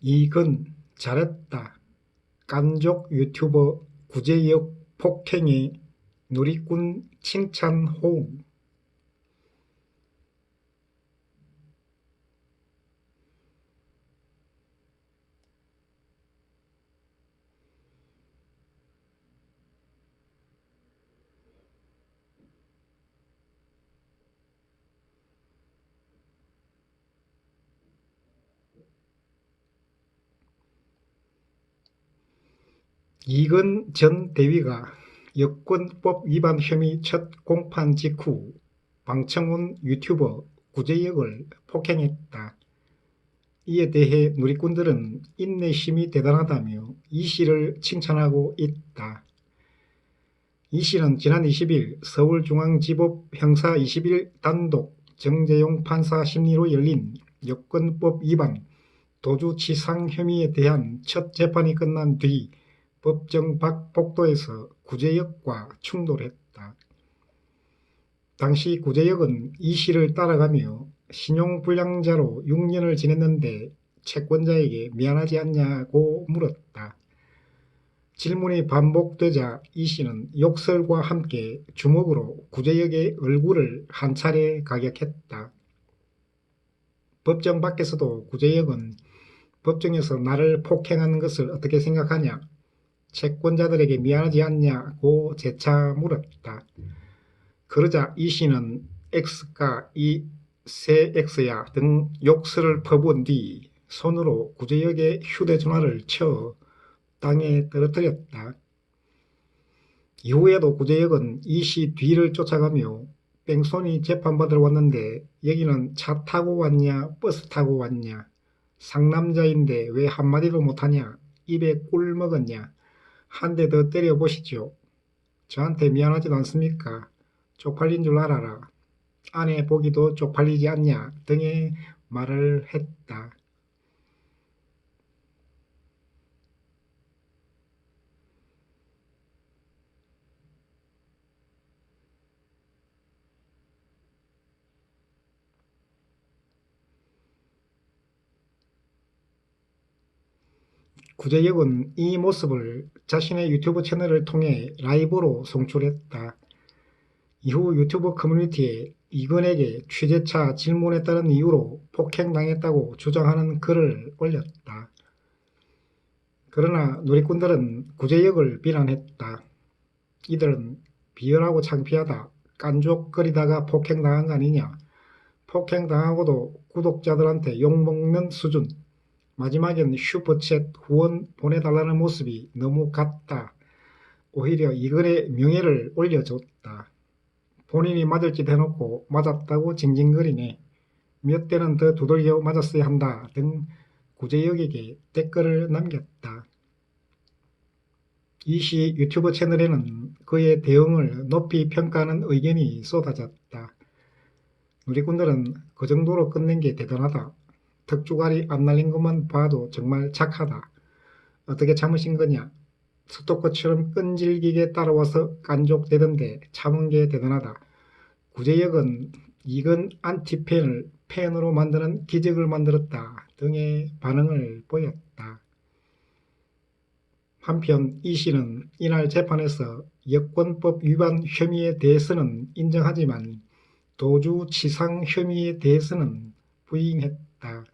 이건 잘했다. 깐족 유튜버 구제역 폭행에 누리꾼 칭찬 호응. 이건 전 대위가 여권법 위반 혐의 첫 공판 직후 방청훈 유튜버 구제역을 폭행했다. 이에 대해 누리꾼들은 인내심이 대단하다며 이 씨를 칭찬하고 있다. 이 씨는 지난 20일 서울중앙지법 형사 21 단독 정재용 판사 심리로 열린 여권법 위반 도주치상 혐의에 대한 첫 재판이 끝난 뒤 법정 밖 복도에서 구제역과 충돌했다. 당시 구제역은 이 씨를 따라가며 신용불량자로 6년을 지냈는데 채권자에게 미안하지 않냐고 물었다. 질문이 반복되자 이 씨는 욕설과 함께 주먹으로 구제역의 얼굴을 한 차례 가격했다. 법정 밖에서도 구제역은 법정에서 나를 폭행하는 것을 어떻게 생각하냐? 채권자들에게 미안하지 않냐고 재차 물었다. 그러자 이 씨는 X가 이 새 X야 등 욕설을 퍼부은 뒤 손으로 구제역의 휴대전화를 쳐 땅에 떨어뜨렸다. 이후에도 구제역은 이 씨 뒤를 쫓아가며 뺑소니 재판받으러 왔는데 여기는 차 타고 왔냐 버스 타고 왔냐 상남자인데 왜 한마디도 못하냐 입에 꿀 먹었냐 한 대 더 때려보시죠. 저한테 미안하지도 않습니까? 쪽팔린 줄 알아라. 아내 보기도 쪽팔리지 않냐 등의 말을 했다. 구제역은 이 모습을 자신의 유튜브 채널을 통해 라이브로 송출했다. 이후 유튜브 커뮤니티에 이건에게 취재차 따른 이유로 폭행당했다고 주장하는 글을 올렸다. 그러나 누리꾼들은 구제역을 비난했다. 이들은 비열하고 창피하다. 깐족거리다가 폭행당한 거 아니냐. 폭행당하고도 구독자들한테 욕먹는 수준. 마지막엔 슈퍼챗 후원 보내달라는 모습이 너무 같다. 오히려 이글의 명예를 올려줬다. 본인이 맞을 짓 해놓고 맞았다고 징징거리네. 몇 대는 더 두들겨 맞았어야 한다 등 구제역에게 댓글을 남겼다. 이 시 유튜브 채널에는 그의 대응을 높이 평가하는 의견이 쏟아졌다. 누리꾼들은 그 정도로 끝낸 게 대단하다. 턱주갈이 안 날린 것만 봐도 정말 착하다. 어떻게 참으신 거냐? 스토커처럼 끈질기게 따라와서 깐족대던데 참은 게 대단하다. 구제역은 이건 안티팬을 팬으로 만드는 기적을 만들었다 등의 반응을 보였다. 한편 이 씨는 이날 재판에서 여권법 위반 혐의에 대해서는 인정하지만 도주 치상 혐의에 대해서는 부인했다.